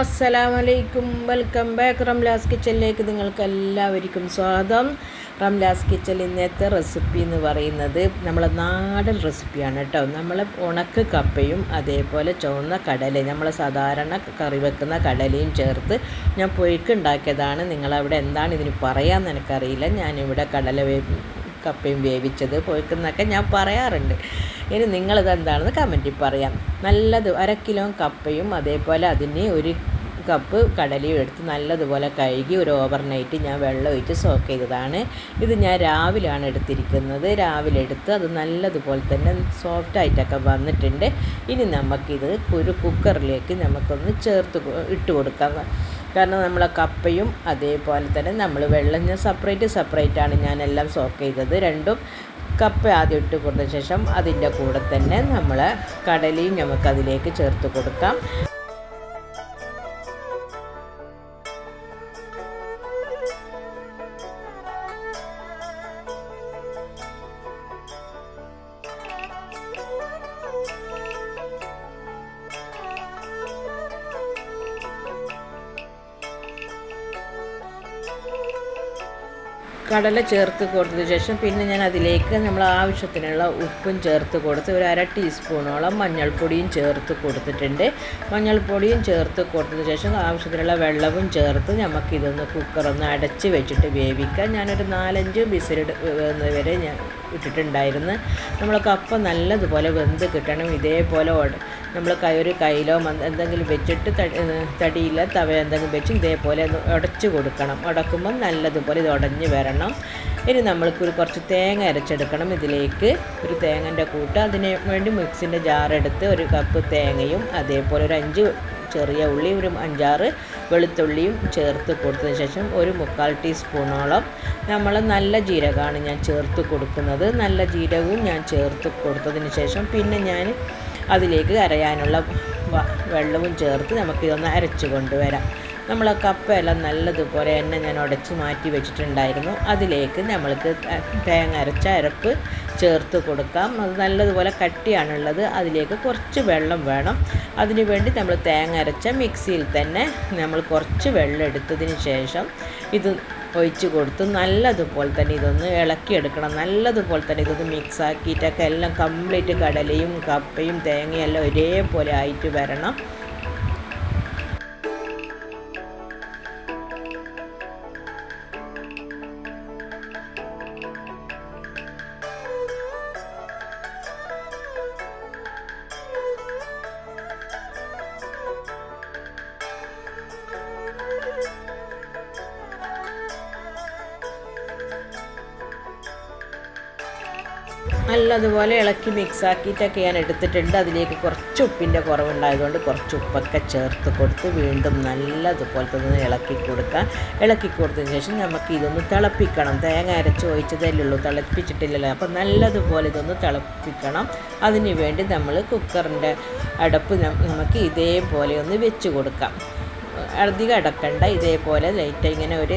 അസ്സലാമലൈക്കും. Welcome back Ramla's കിച്ചനിലേക്ക് നിങ്ങൾക്ക് എല്ലാവർക്കും സ്വാഗതം. റംലാസ് കിച്ചൻ ഇന്നത്തെ റെസിപ്പി എന്ന് പറയുന്നത് നമ്മളെ നാടൻ റെസിപ്പിയാണ് കേട്ടോ. നമ്മൾ ഉണക്ക് കപ്പയും അതേപോലെ ചുവന്ന കടല നമ്മൾ സാധാരണ കറി വെക്കുന്ന കടലയും ചേർത്ത് ഞാൻ പൊയ്ക്ക് ഉണ്ടാക്കിയതാണ് നിങ്ങളവിടെ എന്താണ് ഇതിന് പറയാമെന്ന് എനിക്കറിയില്ല. ഞാനിവിടെ കടല കപ്പയും വേവിച്ചത് പൊയ്ക്കുന്നൊക്കെ ഞാൻ പറയാറുണ്ട്. ഇനി നിങ്ങളിത് എന്താണെന്ന് കമന്റിൽ പറയാം. നല്ലത് അര കിലോ കപ്പയും അതേപോലെ അതിന് ഒരു കപ്പ് കടലയും എടുത്ത് നല്ലതുപോലെ കഴുകി ഒരു ഓവർനൈറ്റ് ഞാൻ വെള്ളം ഒഴിച്ച് സോക്ക് ചെയ്തതാണ്. ഇത് ഞാൻ രാവിലെയാണ് എടുത്തിരിക്കുന്നത്. രാവിലെ എടുത്ത് അത് നല്ലതുപോലെ തന്നെ സോഫ്റ്റ് ആയിട്ടൊക്കെ വന്നിട്ടുണ്ട്. ഇനി നമുക്കിത് ഒരു കുക്കറിലേക്ക് നമുക്കൊന്ന് ചേർത്ത് ഇട്ട് കൊടുക്കാം. കാരണം നമ്മളെ കപ്പയും അതേപോലെ തന്നെ നമ്മൾ വെള്ളം ഞാൻ സെപ്പറേറ്റ് സെപ്പറേറ്റ് ആണ് ഞാനെല്ലാം സോക്ക് ചെയ്തത്. രണ്ടും കപ്പ ആദ്യം ഇട്ട് കൊടുത്ത ശേഷം അതിന്റെ കൂടെ തന്നെ നമ്മൾ കടലയും നമുക്കതിലേക്ക് ചേർത്ത് കൊടുക്കാം. കടല ചേർത്ത് കൊടുത്തതിന് ശേഷം പിന്നെ ഞാൻ അതിലേക്ക് നമ്മൾ ആവശ്യത്തിനുള്ള ഉപ്പും ചേർത്ത് കൊടുത്ത് ഒരു അര ടീസ്പൂണോളം മഞ്ഞൾപ്പൊടിയും ചേർത്ത് കൊടുത്തിട്ടുണ്ട്. മഞ്ഞൾപ്പൊടിയും ചേർത്ത് കൊടുത്തതിന് ശേഷം ആവശ്യത്തിനുള്ള വെള്ളവും ചേർത്ത് നമുക്കിതൊന്ന് കുക്കറൊന്ന് അടച്ച് വെച്ചിട്ട് വേവിക്കാം. ഞാനൊരു നാലഞ്ച് വിസിലിട് വരെ ഞാൻ ഇട്ടിട്ടുണ്ടായിരുന്നു. നമ്മൾ കപ്പ നല്ലതുപോലെ വെന്ത് കിട്ടണം. ഇതേപോലെ നമ്മൾ ഒരു കയ്യിലോ എന്തെങ്കിലും വെച്ചിട്ട് തടിയില്ല തവ എന്തെങ്കിലും വെച്ച് ഇതേപോലെ ഒന്ന് ഉടച്ച് കൊടുക്കണം. ഉടക്കുമ്പം നല്ലതുപോലെ ഇത് ഉടഞ്ഞ് വരണം. ഇനി നമ്മൾക്ക് ഒരു കുറച്ച് തേങ്ങ അരച്ചെടുക്കണം. ഇതിലേക്ക് ഒരു തേങ്ങന്റെ കൂട്ട് അതിന് വേണ്ടി മിക്സിന്റെ ജാറെടുത്ത് ഒരു കപ്പ് തേങ്ങയും അതേപോലെ ഒരു അഞ്ച് ചെറിയ ഉള്ളി ഒരു അഞ്ചാറ് വെളുത്തുള്ളിയും ചേർത്ത് കൊടുത്തതിന് ശേഷം ഒരു മുക്കാൽ ടീസ്പൂണോളം നമ്മൾ നല്ല ജീരകമാണ് ഞാൻ ചേർത്ത് കൊടുക്കുന്നത്. നല്ല ജീരകവും ഞാൻ ചേർത്ത് കൊടുത്തതിന് ശേഷം പിന്നെ ഞാൻ അതിലേക്ക് അരയാനുള്ള വെള്ളവും ചേർത്ത് നമുക്ക് ഇതൊന്ന് അരച്ച് കൊണ്ടുവരാം. നമ്മൾ കപ്പയെല്ലാം നല്ലതുപോലെ എണ്ണ ഞാൻ ഉടച്ച് മാറ്റി വെച്ചിട്ടുണ്ടായിരുന്നു. അതിലേക്ക് നമ്മൾക്ക് തേങ്ങ അരച്ച അരപ്പ് ചേർത്ത് കൊടുക്കാം. അത് നല്ലതുപോലെ കട്ടിയാണുള്ളത്. അതിലേക്ക് കുറച്ച് വെള്ളം വേണം. അതിനുവേണ്ടി നമ്മൾ തേങ്ങ അരച്ച മിക്സിയിൽ തന്നെ നമ്മൾ കുറച്ച് വെള്ളം എടുത്തതിന് ശേഷം ഇത് ഒഴിച്ച് കൊടുത്ത് നല്ലതുപോലെ തന്നെ ഇതൊന്ന് ഇളക്കിയെടുക്കണം. നല്ലതുപോലെ തന്നെ ഇതൊന്ന് മിക്സ് ആക്കിയിട്ടൊക്കെ എല്ലാം കംപ്ലീറ്റ് കടലയും കപ്പയും തേങ്ങയും എല്ലാം ഒരേപോലെ ആയിട്ട് വരണം. നല്ലതുപോലെ ഇളക്കി മിക്സ് ആക്കിയിട്ടൊക്കെ ഞാൻ എടുത്തിട്ടുണ്ട്. അതിലേക്ക് കുറച്ച് ഉപ്പിന്റെ കുറവുണ്ടായതുകൊണ്ട് കുറച്ച് ഉപ്പൊക്കെ ചേർത്ത് കൊടുത്ത് വീണ്ടും നല്ലതുപോലെ തന്നെ ഇളക്കി കൊടുക്കാം. ഇളക്കി കൊടുത്തതിന് ശേഷം നമുക്ക് ഇതൊന്ന് തിളപ്പിക്കണം. തേങ്ങ അരച്ച് ഒഴിച്ചതല്ലേ ഉള്ളൂ. തിളപ്പിച്ചിട്ടില്ലല്ലോ. അപ്പോൾ നല്ലതുപോലെ ഇതൊന്ന് തിളപ്പിക്കണം. അതിന് വേണ്ടി നമ്മൾ കുക്കറിന്റെ അടപ്പ് നമുക്ക് ഇതേപോലെ ഒന്ന് വെച്ച് കൊടുക്കാം. അധികം അടക്കണ്ട. ഇതേപോലെ ലൈറ്റ് ഇങ്ങനെ ഒരു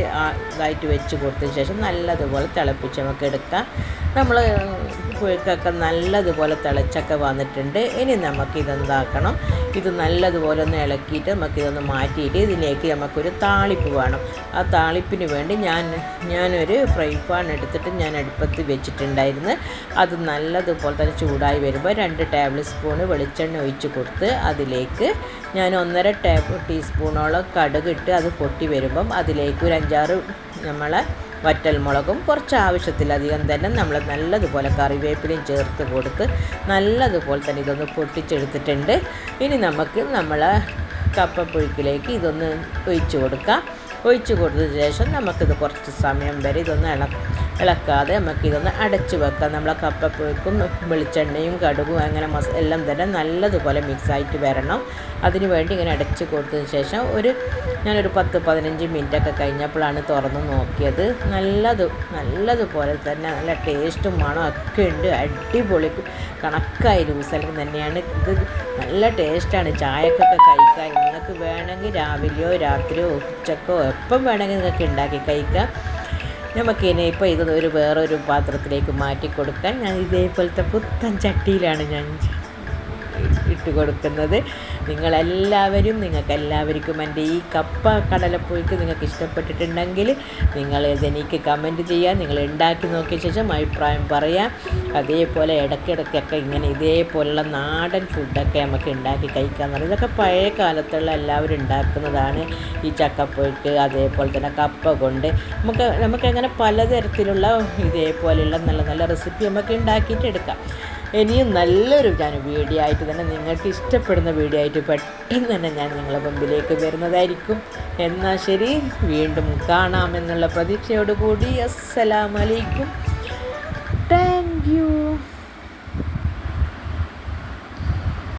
ഇതായിട്ട് വെച്ച് കൊടുത്തതിന് ശേഷം നല്ലതുപോലെ തിളപ്പിച്ച് നമുക്ക് എടുക്കാം. നമ്മൾ പുഴുക്കൊക്കെ നല്ലതുപോലെ തിളച്ചൊക്കെ വന്നിട്ടുണ്ട്. ഇനി നമുക്ക് ഇതെന്താക്കണം ഇത് നല്ലതുപോലെ ഒന്ന് ഇളക്കിയിട്ട് നമുക്കിതൊന്ന് മാറ്റിയിട്ട് ഇതിലേക്ക് നമുക്കൊരു താളിപ്പ് വേണം. ആ താളിപ്പിന് വേണ്ടി ഞാൻ ഞാനൊരു ഫ്രൈ പാൻ എടുത്തിട്ട് ഞാൻ അടുപ്പത്ത് വെച്ചിട്ടുണ്ടായിരുന്നു. അത് നല്ലതുപോലെ തന്നെ ചൂടായി വരുമ്പോൾ രണ്ട് ടേബിൾ സ്പൂൺ വെളിച്ചെണ്ണ ഒഴിച്ച് കൊടുത്ത് അതിലേക്ക് ഞാൻ ഒന്നര ടേബിൾ ടീസ്പൂണോളം കടുക് ഇട്ട് അത് പൊട്ടി വരുമ്പം അതിലേക്ക് ഒരു അഞ്ചാറ് നമ്മളെ വറ്റൽമുളകും കുറച്ച് ആവശ്യത്തിലധികം തന്നെ നമ്മൾ നല്ലതുപോലെ കറിവേപ്പിലയും ചേർത്ത് കൊടുത്ത് നല്ലതുപോലെ തന്നെ ഇതൊന്ന് പൊട്ടിച്ചെടുത്തിട്ടുണ്ട്. ഇനി നമുക്ക് നമ്മൾ കപ്പപ്പുഴുക്കിലേക്ക് ഇതൊന്ന് ഒഴിച്ചു കൊടുക്കാം. ഒഴിച്ചു കൊടുത്തതിന് ശേഷം നമുക്കിത് കുറച്ച് സമയം വരെ ഇതൊന്ന് ഇള ഇളക്കാതെ നമുക്ക് ഇതൊന്ന് അടച്ചു വെക്കാം. നമ്മളെ കപ്പപ്പുഴുക്കും വെളിച്ചെണ്ണയും കടുകും അങ്ങനെ മസ എല്ലാം തന്നെ നല്ലതുപോലെ മിക്സായിട്ട് വരണം. അതിന് വേണ്ടി ഇങ്ങനെ അടച്ചു കൊടുത്തതിന് ശേഷം ഒരു ഞാനൊരു പത്ത് പതിനഞ്ച് മിനിറ്റൊക്കെ കഴിഞ്ഞപ്പോഴാണ് തുറന്ന് നോക്കിയത്. നല്ലത് നല്ലതുപോലെ തന്നെ നല്ല ടേസ്റ്റും മണം ഒക്കെ ഉണ്ട്. അടിപൊളി കണക്കായി ലൂസലും തന്നെയാണ്. ഇത് നല്ല ടേസ്റ്റാണ് ചായക്കൊക്കെ കഴിക്കാൻ നിങ്ങൾക്ക് വേണമെങ്കിൽ രാവിലെയോ രാത്രിയോ ഉച്ചക്കോ എപ്പം വേണമെങ്കിൽ നിങ്ങൾക്ക് ഉണ്ടാക്കി കഴിക്കാം. നമുക്ക് ഇനി ഇപ്പോൾ ഇത് ഒരു വേറൊരു പാത്രത്തിലേക്ക് മാറ്റി കൊടുക്കാൻ ഞാൻ ഇതേപോലത്തെ പുത്തൻ ചട്ടിയിലാണ് ഞാൻ ഇട്ട് കൊടുക്കുന്നത്. നിങ്ങളെല്ലാവരും നിങ്ങൾക്ക് എല്ലാവർക്കും എന്റെ ഈ കപ്പ കടലപ്പോയ്ക്ക് നിങ്ങൾക്ക് ഇഷ്ടപ്പെട്ടിട്ടുണ്ടെങ്കിൽ നിങ്ങൾ എനിക്ക് കമന്റ് ചെയ്യാം നിങ്ങൾ ഉണ്ടാക്കി നോക്കിയ ശേഷം അഭിപ്രായം പറയാം അതേപോലെ ഇടയ്ക്കിടയ്ക്കൊക്കെ ഇങ്ങനെ ഇതേപോലുള്ള നാടൻ ഫുഡൊക്കെ നമുക്ക് ഉണ്ടാക്കി കഴിക്കാമെന്ന് പറയുന്നത് ഇതൊക്കെ പഴയ കാലത്തുള്ള എല്ലാവരും ഉണ്ടാക്കുന്നതാണ് ഈ ചക്കപ്പൊയ്ക്ക് അതേപോലെ തന്നെ കപ്പ കൊണ്ട്. നമുക്ക് നമുക്കങ്ങനെ പലതരത്തിലുള്ള ഇതേപോലെയുള്ള നല്ല നല്ല റെസിപ്പി നമുക്ക് ഉണ്ടാക്കിയിട്ട് എടുക്കാം. ഇനിയും നല്ലൊരു ഞാൻ വീഡിയോ ആയിട്ട് തന്നെ നിങ്ങൾക്ക് ഇഷ്ടപ്പെടുന്ന വീഡിയോ ആയിട്ട് പെട്ടെന്ന് തന്നെ ഞാൻ നിങ്ങളെ മുമ്പിലേക്ക് വരുന്നതായിരിക്കും. എന്നാൽ ശരി വീണ്ടും കാണാമെന്നുള്ള പ്രതീക്ഷയോടുകൂടി. അസ്സലാമലൈക്കും താങ്ക് യു